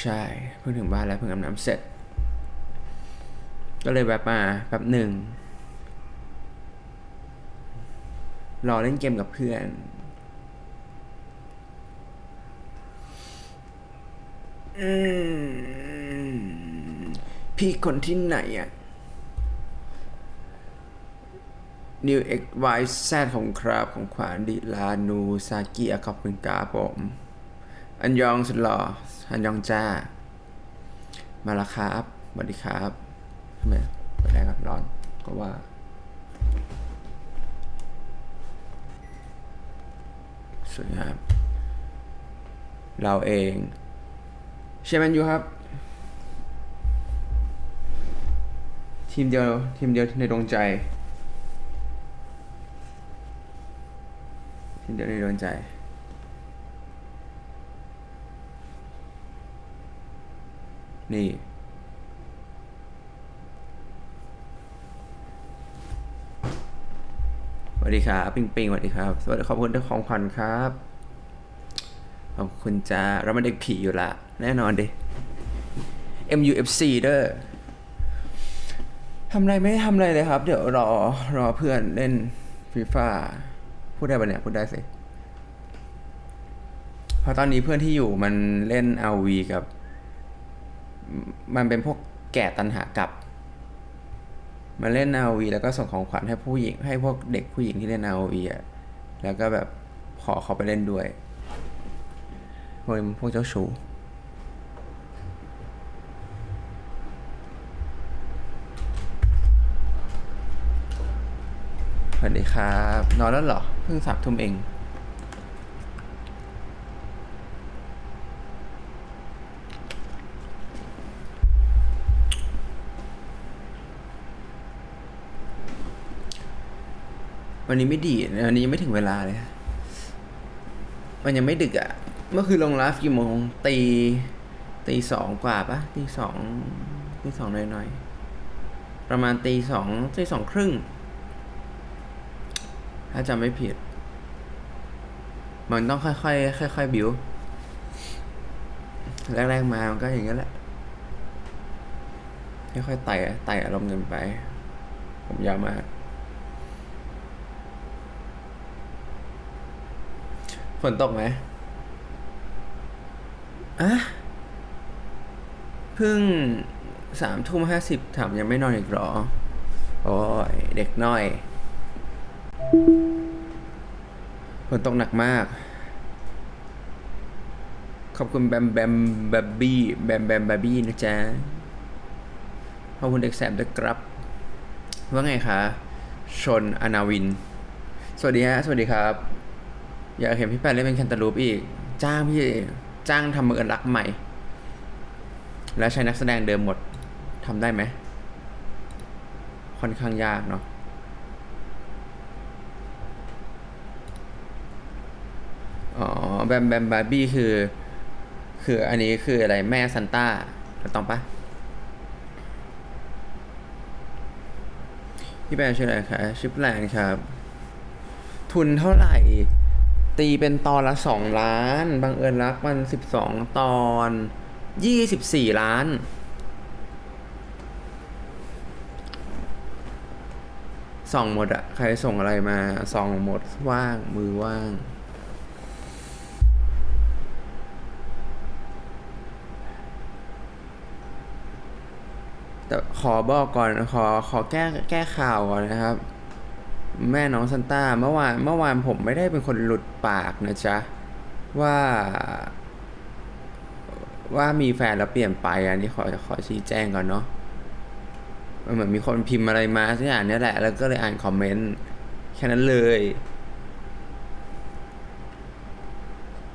ใช่ เพิ่งถึงบ้านแล้วเพิ่งอาบน้ำเสร็จ ก็เลยแวบมาแป๊บหนึ่งรอเล่นเกมกับเพื่อนอพี่คนที่ไหนอะ New X Y Z ของครับของขวานดิลานูซากิอะขอบคุณกาผม อันยองสุดหล่ออันยองจ้า มาแล้วครับสวัสดีครับทำไมไปได้ครับร้อนก็ว่า สวยงามเราเองเชียร์แมนยูครับ ทีมเดียวทีมเดียวในดวงใจ ทีมเดียวในดวงใจ นี่ สวัสดีครับ ปิงปิงสวัสดีครับ สวัสดีขอบคุณที่ของขวัญครับ ขอบคุณจ้าเราไม่เด็กผีอยู่ละ แน่นอนดิ MUFC เด้อทำอะไรไม่ได้ทำอะไรเลยครับ เดี๋ยวรอรอเพื่อนเล่นฟีฟ่าพูดได้ปะเนี่ย พูดได้สิ เพราะตอนนี้เพื่อนที่อยู่มันเล่น RV กับ มันเป็นพวกแก่ตันหากับ มาเล่น RV แล้วก็ส่งของขวัญให้ผู้หญิง ให้พวกเด็กผู้หญิงที่เล่น RV อะแล้วก็แบบขอเขาไปเล่นด้วยพวกพวกเจ้าชู้สวัสดีครับ นอนแล้วเหรอ เพิ่งสามทุ่มเอง วันนี้ไม่ดีวันนี้ยังไม่ถึงเวลาเลย มันยังไม่ดึกอะ่ะ เมื่อคืนลงไลฟ์กี่โมง ตี ตีสองกว่าปะตีสองตีสองหน่อยๆ ประมาณตีสองตีสองครึ่ง ถ้าจำไม่ผิด มันต้องค่อยๆ ค่อยๆ บิว แรกๆ มา มันก็อย่างนี้แหละ ค่อยๆ ไต่ไต่อารมณ์กันไป ผมยาวมาก ฝนตกไหมอะเพิ่งสามทุ่มห้าสิบถามยังไม่นอนอีกหรอ โอ้ย เด็กน้อย ฝนตกหนักมาก ขอบคุณแบมแบมแบบบี้แบมแบมแบบบี้นะจ๊ะ ขอบคุณเด็กแสบด้วยครับ ว่าไงคะ ชนอนาวิน สวัสดีฮะ สวัสดีครับ อยากเห็นพี่แปนเล่นเป็นแคนตาลูปอีก จ้างพี่จ้างทำมือรักใหม่ แล้วใช้นักแสดงเดิมหมดทำได้ไหม ค่อนข้างยากเนาะอ๋อแบมแบมบาร์บี้คือ คืออันนี้คืออะไรแม่ซันต้าถูกต้องปะพี่แปนชื่ออะไรคะชื่อแปลนครับ ทุนเท่าไหร่ ตีเป็นตอนละสองล้าน บังเอิญรักมันสิบสองตอนยี่สิบสี่ล้าน ส่องหมดอะใครส่งอะไรมาส่องหมดว่างมือว่างแต่ขอบอกก่อนขอขอแก้แก้ข่าวก่อนนะครับ แม่น้องซันต้าเมื่อวานเมื่อวานผมไม่ได้เป็นคนหลุดปากนะจ๊ะ ว่า ว่ามีแฟนแล้วเปลี่ยนไปอันนี้ขอขอชี้แจงก่อนเนาะมันเหมือนมีคนพิมพ์อะไรมาสักอย่างนี้แหละ แล้วก็เลยอ่านคอมเมนต์แค่นั้นเลย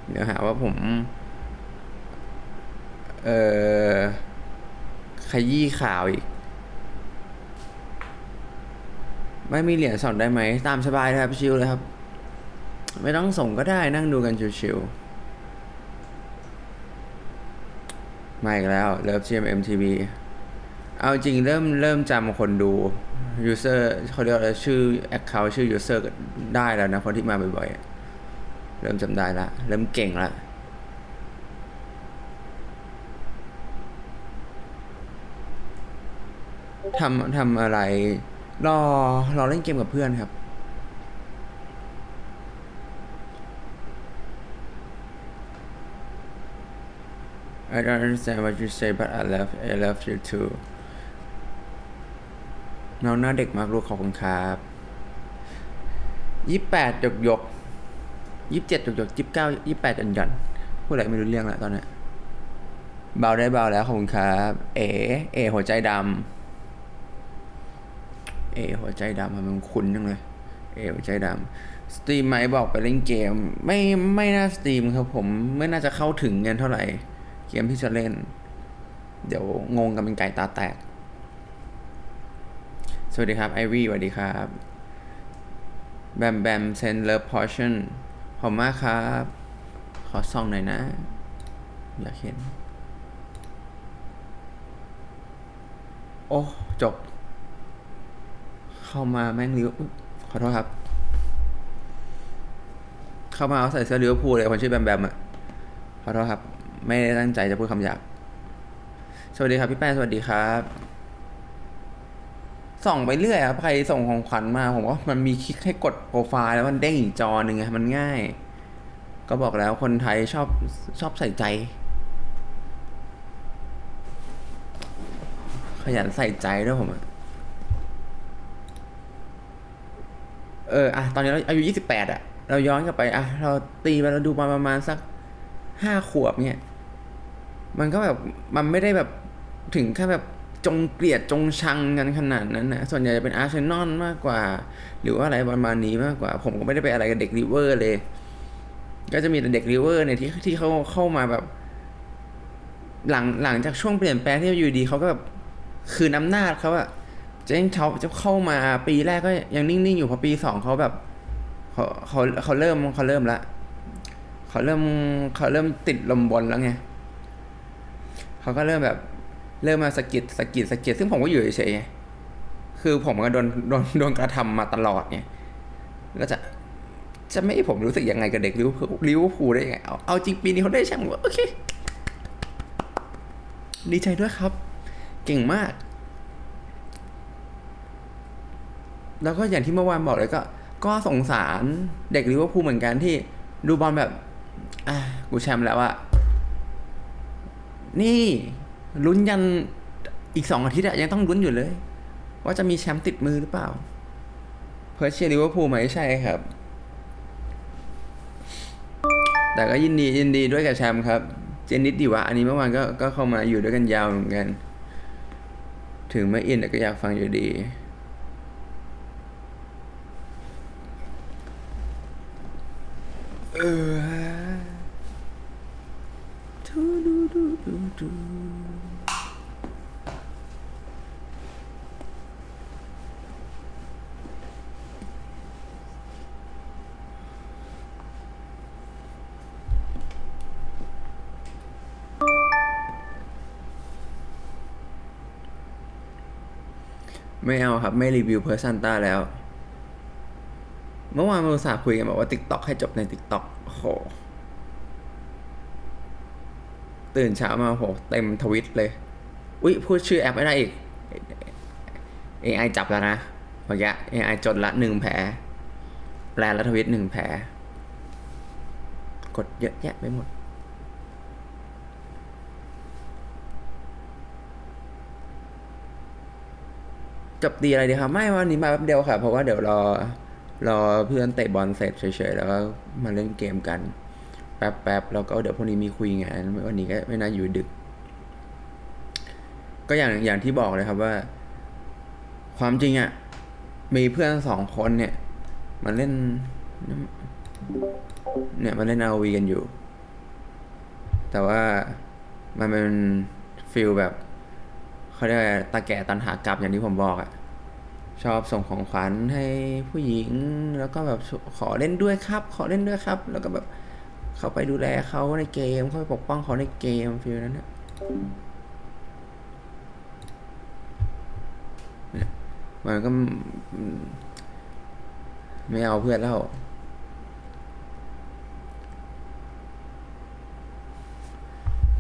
เดี๋ยวหาว่าผม เออขยี้ข่าวอีก ไม่มีเหรียญสอนได้ไหม ตามสบายครับชิวเลยครับ ไม่ต้องส่งก็ได้นั่งดูกันชิวๆมาอีกแล้วเลิฟ GMMTV เอาจริงเริ่มเริ่มจำคนดู user เขาเรียกชื่อ account ชื่อ user ได้แล้วนะ คนที่มาบ่อยๆ เริ่มจำได้ละ เริ่มเก่งละทำทำอะไร รอรอเล่นเกมกับเพื่อนครับ I don't understand what you say but I love I love you too น้องหน้าเด็กมากลูกขอบคุณครับยี่แปดหยกหยกยี่เจ็ดหยกหยกยี่เก้ายี่แปดหย่อนหย่อนพูดอะไรไม่รู้เรื่องแล้วตอนนี้เบาได้เบาแล้วขอบคุณครับ เอเอหัวใจดำ เอหัวใจดำมันคุ้นจังเลย เอหัวใจดำสตรีมไหมบอกไปเล่นเกม ไม่ไม่น่าสตรีมครับผมไม่น่าจะเข้าถึงเงินเท่าไหร่ เกมที่จะเล่น เดี๋ยวงงกันเป็นไก่ตาแตก สวัสดีครับไอวี่สวัสดีครับแบมแบมเซนเลิฟพอร์ชั่นขอบคุณมากครับ ขอส่องหน่อยนะ อยากเห็น โอ้ จบ เข้ามาแม่งลิเวอร์อุ๊ยขอโทษครับ เข้ามาเอาใส่เสื้อลิเวอร์พูลเลยคนชื่อแบมแบมอะขอโทษครับ ไม่ได้ตั้งใจจะพูดคำหยาบสวัสดีครับพี่แป้งสวัสดีครับ ส่องไปเรื่อยครับใครส่งของขวัญมาผมว่ามันมีคลิกให้กดโปรไฟล์แล้วมันเด้งอีกจอหนึ่งไงมันง่าย ก็บอกแล้วคนไทยชอบชอบใส่ใจ ขยันใส่ใจด้วยผมอะ เอออะตอนนี้เราอายุยี่สิบแปดอะเราย้อนกลับไปอะเราตีไปเราดูมาประมาณสักห้าขวบเนี่ย มันก็แบบมันไม่ได้แบบถึงแค่แบบจงเกลียดจงชังกันขนาดนั้นนะส่วนใหญ่จะเป็นอาร์เซนอลมากกว่า หรือว่าอะไรประมาณนี้มากกว่า ผมก็ไม่ได้ไปอะไรกับเด็กริเวอร์เลย ก็จะมีแต่เด็กริเวอร์เนี่ยที่ที่เขาเข้ามาแบบ หลังหลังจากช่วงเปลี่ยนแปลงที่อยู่ดีเขาก็แบบคืนอำนาจเขาอะ เจ๊งเขาจะเข้ามาปีแรกก็ยังนิ่งๆอยู่พอปีสองเขาแบบเขาเขาเขาเริ่มเขาเริ่มละเขาเริ่มเขาเริ่มติดลมบนแล้วไงเขาก็เริ่มแบบเริ่มมาสะกิดสะกิดสะกิดซึ่งผมก็อยู่เฉยๆคือผมก็โดนโดนโดนกระทำมาตลอดไงแล้วจะจะไม่ให้ผมรู้สึกยังไงกับเด็กลิวริวพูได้ยังไงเอาเอาจริงปีนี้เขาได้แชมป์โอเค ดีใจด้วยครับ เก่งมาก แล้วก็อย่างที่เมื่อวานบอกเลยก็ ก็สงสารเด็กลิเวอร์พูลเหมือนกันที่ดูบอลแบบอะกูแชมป์แล้วอะนี่ลุ้นยันอีกสองอาทิตย์อะยังต้องลุ้นอยู่เลย ว่าจะมีแชมป์ติดมือหรือเปล่า เพื่อเชียร์ลิเวอร์พูลไหมใช่ครับ แต่ก็ยินดียินดีด้วยกับแชมป์ครับ เจนนิดดีวะ อันนี้เมื่อวานก็ก็เข้ามาอยู่ด้วยกันยาวเหมือนกัน ถึงไม่อินแต่ก็อยากฟังอยู่ดี เออทูดูดูดูดูไม่เอาครับ ไม่รีวิวเพอร์ซันต้าแล้ว เมื่อวานเราสาคุยกันบอกว่า TikTok ให้จบใน TikTok โอ้โห ตื่นเช้ามาโห เต็มทวิตเลย อุ๊ย พูดชื่อแอปไม่ได้อีก AI จับแล้วนะเมื่อกี้ AI จดละหนึ่งแผลแปลละทวิตหนึ่งแผลกดเยอะแยะไปหมดจบดีอะไรดีครับไม่วันนี้มาแป๊บเดียวค่ะ เพราะว่าเดี๋ยวรอ รอเพื่อนเตะบอลเสร็จเฉยๆ แล้วก็มาเล่นเกมกัน แป๊บๆ แล้วก็เดี๋ยวพรุ่งนี้มีคุยงาน วันนี้ก็ไม่น่าอยู่ดึก ก็อย่างอย่างที่บอกเลยครับว่า ความจริงอะ่ะ มีเพื่อนสองคนเนี่ย มาเล่น เนี่ยมาเล่นเอาวีกันอยู่ แต่ว่ามันเป็นฟิลแบบเขาเรียกอะไรตาแก่ตันหากลับอย่างที่ผมบอกอะ ชอบส่งของขวัญให้ผู้หญิง แล้วก็แบบขอเล่นด้วยครับ ขอเล่นด้วยครับ แล้วก็แบบเขาไปดูแลเขาในเกมเขาไปปกป้องเขาในเกมฟิลนั้นอะเนี่ยมันก็ไม่เอาเพื่อนแล้ว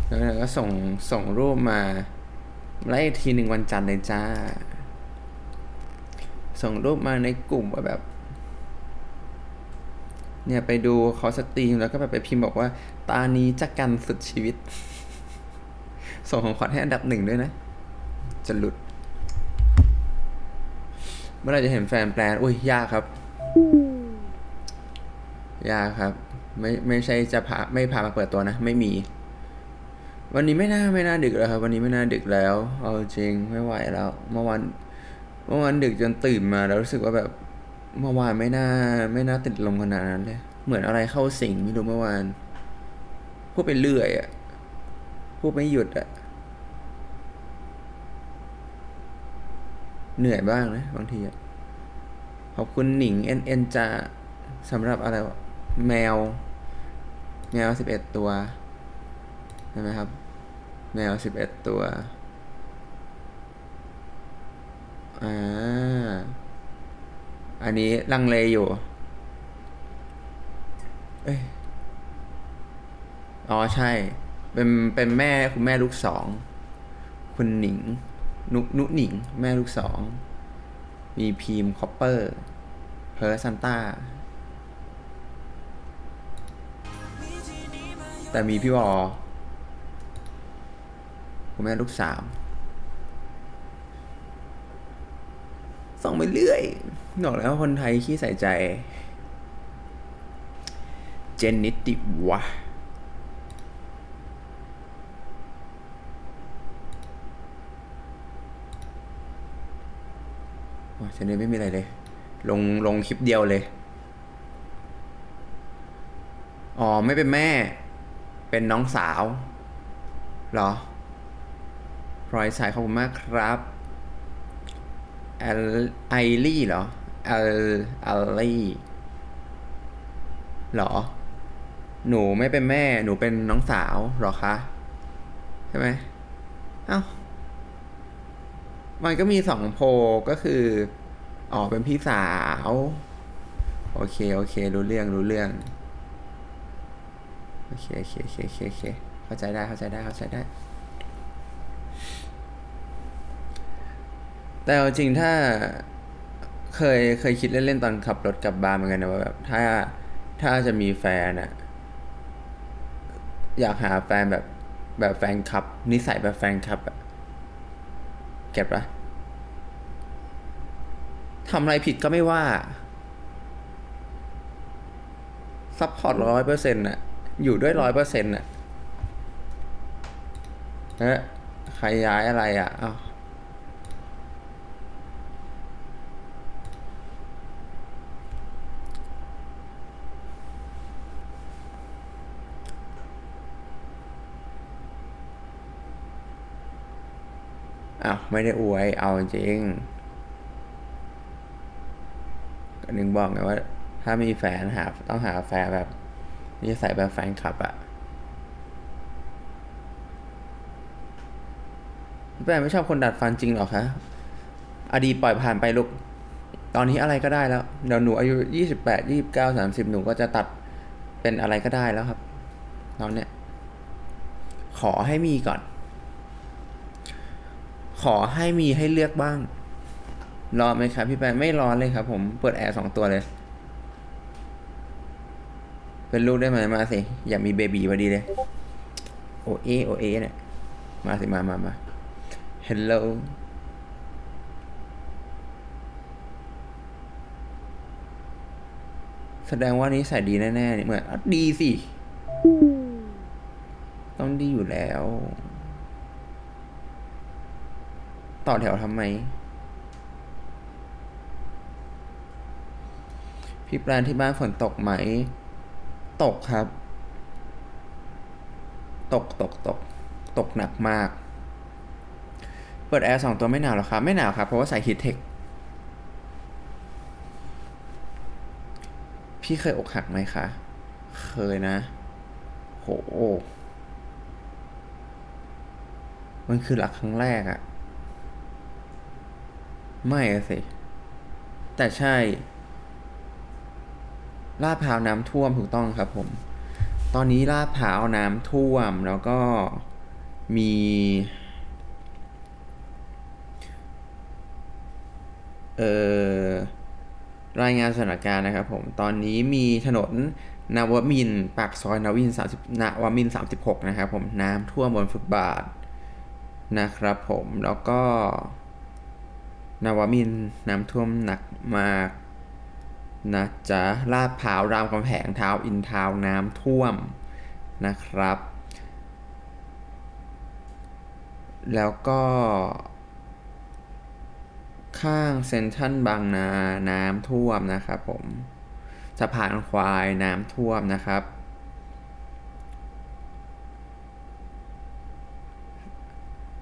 แล้วก็ส่งส่งรูปมาไล่ทีหนึ่งวันจันทร์เลยจ้า ส่งรูปมาในกลุ่มว่าแบบ เนี่ยไปดูเขาสตรีมแล้วก็แบบไปพิมพ์บอกว่า ตานี้จะกันสุดชีวิต ส่งของขวัญให้อันดับหนึ่งด้วยนะ จะหลุด เมื่อไรจะเห็นแฟนแปลนอุ้ยยากครับ ยากครับ ไม่ไม่ใช่จะพาไม่พามาเปิดตัวนะ ไม่มีวันนี้ไม่น่าไม่น่าดึกแล้วครับ วันนี้ไม่น่าดึกแล้ว เอาจริงไม่ไหวแล้ว เมื่อวาน เมื่อวานดึกจนตื่นมาแล้วรู้สึกว่าแบบเมื่อวานไม่น่า ไม่น่าติดลมขนาดนั้นเลยเหมือนอะไรเข้าสิงไม่รู้เมื่อวานพูดไปเรื่อยอะพูดไม่หยุดอะเหนื่อยบ้างนะบางทีอะขอบคุณหนิงเอ็นเอ็นจะสำหรับอะไรแมว แมวสิบเอ็ดตัวใช่ไหมครับ แมวสิบเอ็ดตัว อ่า อันนี้ลังเลอยู่ เอ้ย อ๋อใช่ เป็นเป็นแม่คุณแม่ลูกสอง คุณหนิง นุนุหนิง แม่ลูกสอง มีพีมคอปเปอร์ เพอร์ซันต้า แต่มีพี่วอคุณแม่ลูกสาม ส่งไปเรื่อยบอกแล้วคนไทยขี้ใส่ใจ เจนนิติวะว้าเจนนิไม่มีอะไรเลย ลงลงคลิปเดียวเลย อ๋อ ไม่เป็นแม่ เป็นน้องสาว เหรอพลอยสายขอบคุณมากครับ ไอลี่เหรอแอลอลลี่เหรอ หนูไม่เป็นแม่ หนูเป็นน้องสาวเหรอคะ ใช่ไหมเอ้า มันก็มีสองโพก็คือ อ๋อ เป็นพี่สาว โอเค โอเค รู้เรื่อง รู้เรื่อง โอเค โอเค โอเค โอเคโอเคเข้าใจได้ เข้าใจได้ เข้าใจได้ แต่เอาจริงถ้าเคยเคยคิดเล่นๆตอนขับรถกลับบ้านเหมือนกันนะว่าแบบถ้าถ้าจะมีแฟนอะอยากหาแฟนแบบแบบแฟนคลับ นิสัยแบบแฟนคลับอะเก็บปะทำอะไรผิดก็ไม่ว่าซัพพอร์ตร้อยเปอร์เซ็นต์อะอยู่ด้วยร้อยเปอร์เซ็นต์อะเอ๊ะใครย้ายอะไรอะอ้าว อ้าวไม่ได้อวย เอาจริงก็นึงบอกไงว่า ถ้ามีแฟนหาต้องหาแฟนแบบนิสัยแบบแฟนคลับอะแปนไม่ชอบคนดัดฟันจริงหรอคะอดีตปล่อยผ่านไปลูก ตอนนี้อะไรก็ได้แล้ว เดี๋ยวหนูอายุยี่สิบแปดยี่สิบเก้าสามสิบหนูก็จะตัดเป็นอะไรก็ได้แล้วครับ ตอนเนี้ย ขอให้มีก่อน ขอให้มีให้เลือกบ้าง ร้อนไหมครับ พี่แปนไม่ร้อนเลยครับ ผมเปิดแอร์สองตัวเลย เป็นลูกได้ไหมมาสิ อยากมีเบบีพอดีเลย โอเอโอเอเนี่ยมาสิมามามา Hello แสดงว่านี้ใส่ดีแน่ๆนี่เหมือนอดีสิ ต้องดีอยู่แล้ว ต่อแถวทำไม พี่ปรานที่บ้านฝนตกไหม ตกครับ ตกตกตก ตกหนักมาก เปิดแอร์สองตัวไม่หนาวหรอครับ ไม่หนาวครับ เพราะว่าใส่ฮีทเทค พี่เคยอกหักไหมคะ เคยนะ โห มันคือรักครั้งแรกอะ ไม่สิ แต่ใช่ ลาดพร้าวน้ำท่วมถูกต้องครับผม ตอนนี้ลาดพร้าวน้ำท่วมแล้วก็มี เออรายงานสถานการณ์นะครับผม ตอนนี้มีถนนนาวมินปากซอยนาวมินทร์30นาวมินทร์36นะครับผมน้ำท่วมบนฟุตบาทนะครับผมแล้วก็ นวมินน้ำท่วมหนักมากนะจ๊ะลาดพร้าวรามคำแหงเท้าอินทาวน้ำท่วมนะครับ แล้วก็ ข้างเซนทรัลบางนาน้ำท่วมนะครับผมสะพานควายน้ำท่วมนะครับ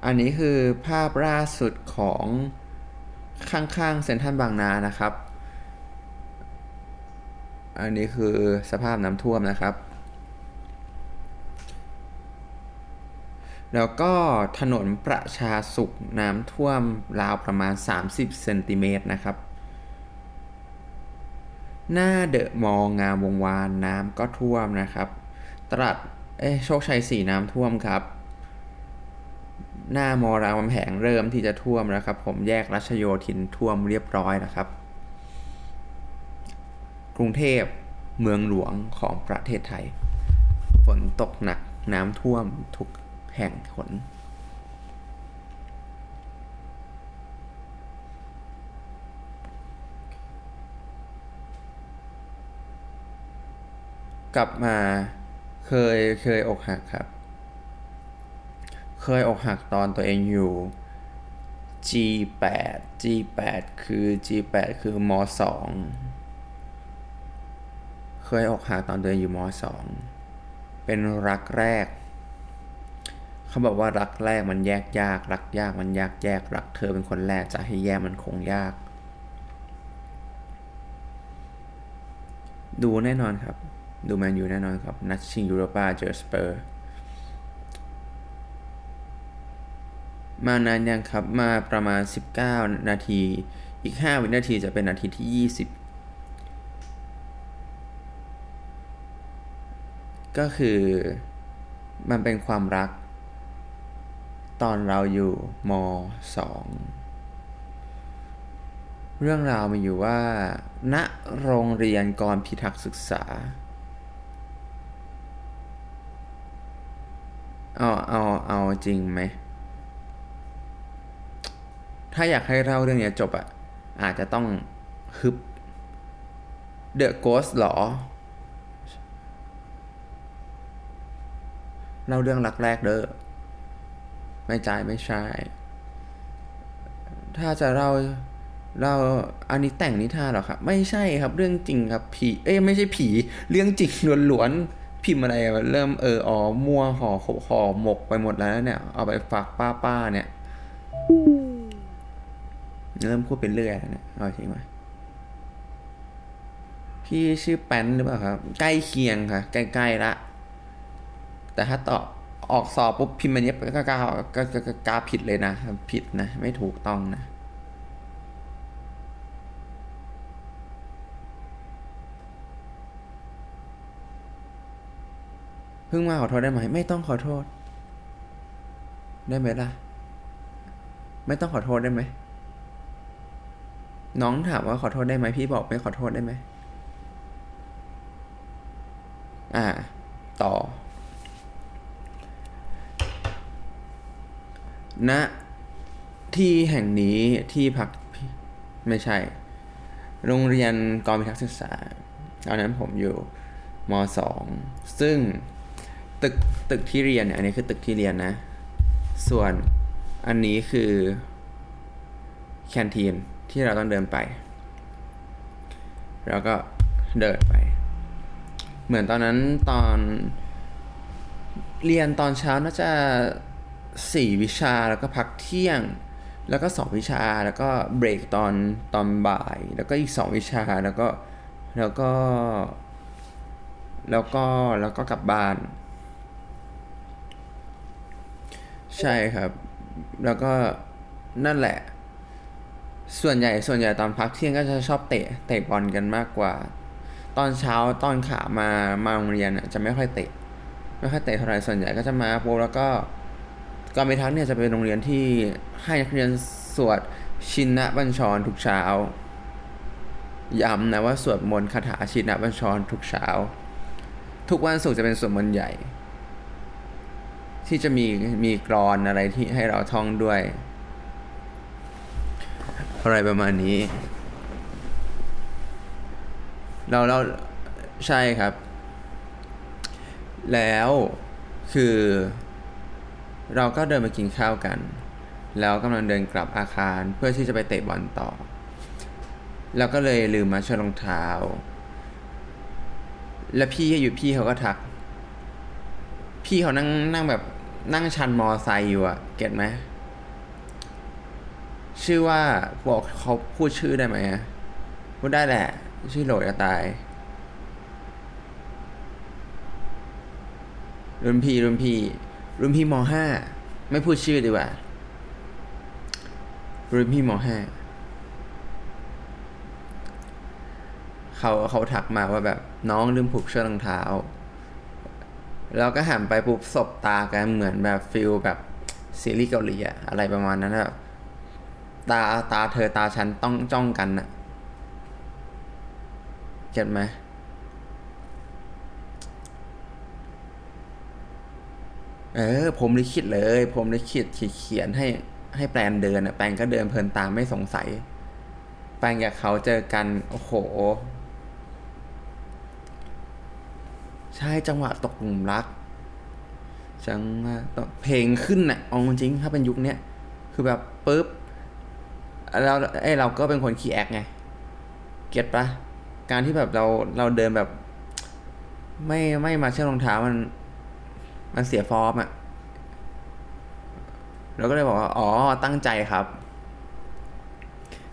อันนี้คือภาพล่าสุดของ ข้างๆเซนทรัลบางนานะครับ อันนี้คือสภาพน้ำท่วมนะครับ แล้วก็ถนนประชาสุขน้ำท่วมราวประมาณ 30เซนติเมตรนะครับ หน้าเดอะมองงามวงวานน้ำก็ท่วมนะครับ ตรัดเอ้โชคชัยสี่น้ำท่วมครับ หน้ามอรามคำแหงเริ่มที่จะท่วมแล้วครับ ผมแยกรัชโยธินท่วมเรียบร้อยนะครับ กรุงเทพเมืองหลวงของประเทศไทย ฝนตกหนักน้ำท่วมทุกแห่งหนกลับมาเคยเคยอกหักครับ เคยอกหักตอนตัวเองอยู่ G8 G8 คือ G8 คือม2เคยอกหักตอนตัวเองอยู่ม2เป็นรักแรก เขาบอกว่ารักแรกมันแยกยาก รักยากมันยากแยก รักเธอเป็นคนแรกจะให้แยกมันคงยาก ดูแน่นอนครับ ดูแมนยูแน่นอนครับ นัดชิงยูโรปาเจอสเปอร์ มานานยังครับมาประมาณ 19 นาที อีก 5 วินาทีจะเป็นนาทีที่ 20 ก็คือมันเป็นความรัก ตอนเราอยู่ม 2 เรื่องราวมีอยู่ว่า ณโรงเรียนกรพิทักษ์ศึกษาเอาเอาเอาจริงไหม ถ้าอยากให้เล่าเรื่องนี้จบอะอาจจะต้องฮึบ The Ghost หรอ เล่าเรื่องรักแรกเด้อ ไม่ใจ่ไม่ใช่ ถ้าจะเล่าเล่าอันนี้แต่งนิทานเหรอครับ ไม่ใช่ครับ เรื่องจริงครับผี เอ้ยไม่ใช่ผี เรื่องจริงล้วนๆพิมพ์อะไรเริ่มเอออ๋อมัวห่อห่อหมกไปหมดแล้วเนี่ย เอาไปฝากป้าป้าเนี่ย เริ่มพูดเป็นเรื่อยแล้วเนี่ยเอาจริงไหมพี่ชื่อแป้นหรือเปล่าครับ ใกล้เคียงค่ะ ใกล้ๆละ แต่ถ้าตอบออกสอบปุ๊บพิมพ์มันเนี้ยก็กล้าก็ก็ก็กล้าผิดเลยนะ ผิดนะ ไม่ถูกต้องนะเพิ่งมาขอโทษได้ไหม ไม่ต้องขอโทษ ได้ไหมล่ะ ไม่ต้องขอโทษได้ไหม น้องถามว่าขอโทษได้ไหมพี่บอกไม่ขอโทษได้ไหม อ่า ต่อณที่แห่งนี้ที่พักไม่ใช่ โรงเรียนกองพิทักษ์ศึกษาตอนนั้นผมอยู่มสองซึ่งตึกตึกที่เรียนเนี่ยอันนี้คือตึกที่เรียนนะ ส่วนอันนี้คือแคนทีน ที่เราต้องเดินไปแล้วก็เดินไป เหมือนตอนนั้นตอน เรียนตอนเช้าน่าจะสี่วิชาแล้วก็พักเที่ยง แล้วก็สองวิชาแล้วก็เบรกตอนตอนบ่าย แล้วก็อีกสองวิชาแล้วก็แล้วก็ แล้วก็แล้วก็กลับบ้าน ใช่ครับ แล้วก็นั่นแหละ ส่วนใหญ่ส่วนใหญ่ตอนพักเที่ยงก็จะชอบเตะเตะบอลกันมากกว่า ตอนเช้าตอนขามามาโรงเรียนน่ะจะไม่ค่อยเตะไม่ค่อยเตะเท่าไหร่ส่วนใหญ่ก็จะมาปุ๊บแล้วก็กรมพิทักเนี่ยจะเป็นโรงเรียนที่ให้นักเรียนสวดชินนะบัญชรทุกเช้าย้ำนะว่าสวดมนต์คาถาชินะบัญชรทุกเช้า ทุกวันศุกร์จะเป็นสวดมนต์ใหญ่ ที่จะมีมีกรอนอะไรที่ให้เราท่องด้วย อะไรประมาณนี้ เราเราใช่ครับ แล้วคือ เราก็เดินไปกินข้าวกัน แล้วกำลังเดินกลับอาคารเพื่อที่จะไปเตะบอลต่อ แล้วก็เลยลืมมาเชือกรองเท้า แล้วพี่อยู่พี่เขาก็ทัก พี่เขานั่งนั่งแบบนั่งชันมอไซค์อยู่อะเก็ตไหม ชื่อว่าบอกเขาพูดชื่อได้ไหมพูดได้แหละ ชื่อโหลจะตายรุ่นพี่รุ่นพี่รุ่นพี่มห้าไม่พูดชื่อดีกว่ารุ่นพี่มห้าเขาเขาทักมาว่าแบบน้องลืมผูกเชือกรองเท้า แล้วก็หันไปปุ๊บสบตากันเหมือนแบบฟิลแบบซีรีส์เกาหลีอะอะไรประมาณนั้นแบบ ตาตาเธอตาฉันต้องจ้องกันอะเก็ตไหมเออ ผมลิขิตเลย ผมลิขิตเขียนให้ให้แปลนเดินอะแปลนก็เดินเพลินตามไม่สงสัย แปลนกับเขาเจอกัน โอ้โห ใช่จังหวะตกหลุมรัก จังหวะเพลงขึ้นน่ะเอาจริงถ้าเป็นยุคเนี้ย คือแบบปุ๊บ แล้วไอ้เราก็เป็นคนขี้แอกไง เก็ตปะการที่แบบเราเราเดินแบบ ไม่ไม่มาเชือรองเท้ามัน มันเสียฟอร์มอะเราก็เลยบอกว่าอ๋อตั้งใจครับ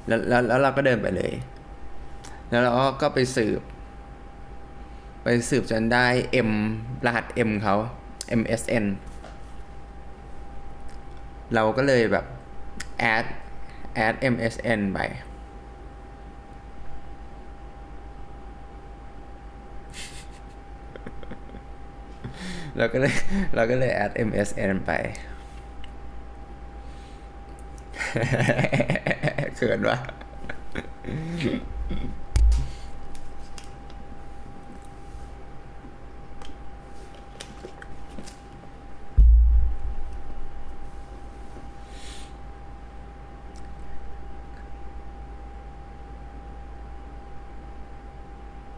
แล้วแล้วแล้วเราก็เดินไปเลย แล้วเราก็ไปสืบ ไปสืบจนได้ M รหัส M เขา MSN เราก็เลยแบบ add add MSN ไป เราก็เลยเราก็เลย add MSN ไปเขินวะ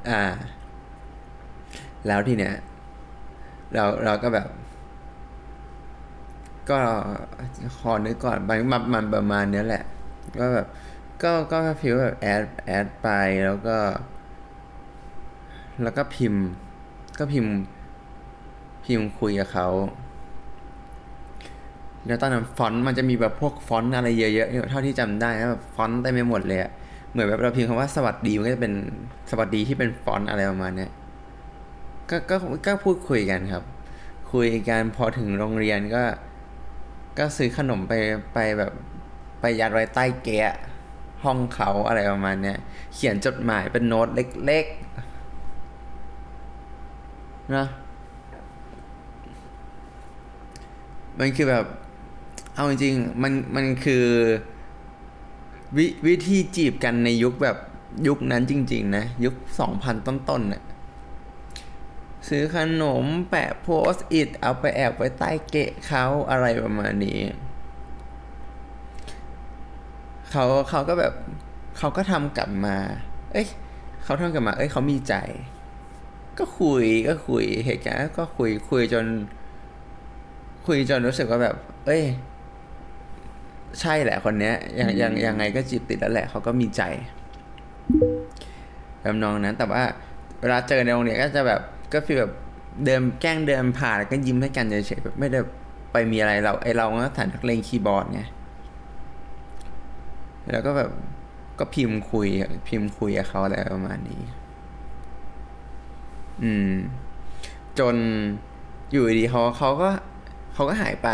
อ่า แล้วทีเนี้ยเราเราก็แบบ ก็ขอนึกก่อนมันมันประมาณเนี้ยแหละ ก็แบบ ก็ก็ฟิลแบบแอดแอดไปแล้วก็ แล้วก็พิมพ์ ก็พิมพ์ พิมพ์คุยกับเขาแล้วตอนนั้นฟอนต์มันจะมีแบบพวกฟอนต์อะไรเยอะๆเท่าที่จำได้นะแบบฟอนต์เต็มไปหมดเลยอะเหมือนแบบเราพิมพ์คำว่าสวัสดีมันก็จะเป็นสวัสดีที่เป็นฟอนต์อะไรประมาณเนี้ย ก็ก็ก็พูดคุยกันครับ คุยกันพอถึงโรงเรียนก็ ก็ซื้อขนมไปไปแบบไปยัดไว้ใต้เกะห้องเขาอะไรประมาณเนี้ยเขียนจดหมายเป็นโน้ตเล็กๆนะมันคือแบบ เอาจริงๆมันมันคือวิวิธีจีบกันในยุคแบบยุคนั้นจริง ๆ นะ ยุคสองพันต้นๆน่ะ ซื้อขนมแปะโพสต์อิดเอาไปแอบไว้ใต้เกะเขาอะไรประมาณนี้เขาเขาก็แบบเขาก็ทำกลับมา เอ้ยเขาทำกลับมา เอ้ยเขามีใจ ก็คุยก็คุยเหตุการณ์ก็คุยคุยจน คุยจนรู้สึกว่าแบบ เอ้ย ใช่แหละคนเนี้ยยังยังยังไงก็จีบติดแล้วแหละเขาก็มีใจแบบน้องนั้นแต่ว่าเวลาเจอในโรงเรียนก็จะแบบ ก็ฟีลแบบเดินแกล้งเดินผ่านแล้วก็ยิ้มให้กันเฉยๆแบบไม่ได้ไปมีอะไรเราไอเราก็ฐานนักเลงคีย์บอร์ดไงแล้วก็แบบก็พิมพ์คุยพิมพ์คุยกับเขาอะไรประมาณนี้ อืม จนอยู่ดีเขาเขาก็เขาก็หายไป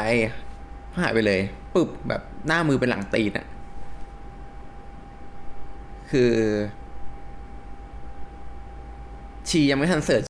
หายไปเลยปึบแบบหน้ามือเป็นหลังตีนอะคือ ชียังไม่ทันเสิร์ช